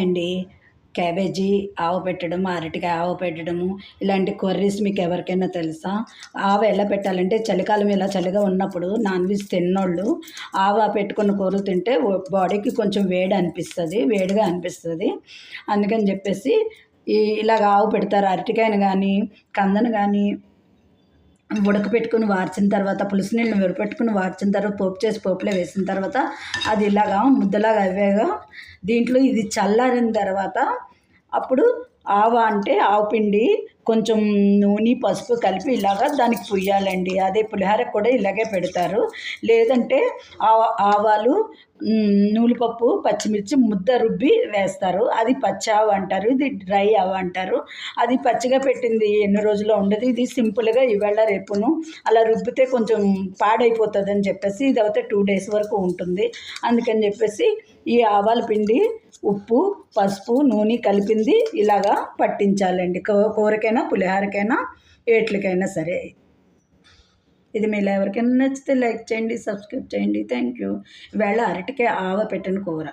అండి. క్యాబేజీ ఆవు పెట్టడం అరటికాయ ఆవు పెట్టడము ఇలాంటి కర్రీస్ మీకు ఎవరికైనా తెలుసా? ఆవ ఎలా పెట్టాలంటే చలికాలం ఇలా చలిగా ఉన్నప్పుడు నాన్ వెజ్ తిన్నోళ్ళు ఆవ పెట్టుకున్న కూరలు తింటే బాడీకి కొంచెం వేడి అనిపిస్తుంది వేడిగా అనిపిస్తుంది. అందుకని చెప్పేసి ఇలాగ ఆవు పెడతారు. అరటికాయను కానీ కందను కానీ ఉడకపెట్టుకుని వార్చిన తర్వాత పులుసు నీళ్ళు విరపెట్టుకుని వార్చిన తర్వాత పోపు చేసి పోపులో వేసిన తర్వాత అది ఇలాగా ముద్దలాగా అవేగా దీంట్లో ఇది చల్లారిన తర్వాత అప్పుడు ఆవ అంటే ఆవు పిండి కొంచెం నూనె పసుపు కలిపి ఇలాగా దానికి పుయ్యాలండి. అదే పులిహోర కూడా ఇలాగే పెడతారు. లేదంటే ఆవాలు నూలుపప్పు పచ్చిమిర్చి ముద్ద రుబ్బి వేస్తారు. అది పచ్చి ఆవ అంటారు ఇది డ్రై ఆవ అంటారు. అది పచ్చిగా పెట్టింది ఎన్ని రోజులు ఉండదు. ఇది సింపుల్గా ఇవాళ రేపును అలా రుబ్బితే కొంచెం పాడైపోతుంది అని చెప్పేసి ఇది అయితే టూ డేస్ వరకు ఉంటుంది. అందుకని చెప్పేసి ఈ ఆవాల పిండి ఉప్పు పసుపు నూనె కలిపింది ఇలాగా పట్టించాలండి. కూరకైనా పులిహోరకైనా ఏట్లకైనా సరే. ఇది మీరు ఎవరికైనా నచ్చితే లైక్ చేయండి సబ్స్క్రైబ్ చేయండి. Thank you. వేళ అరటికాయ ఆవ పెట్టిన కూర.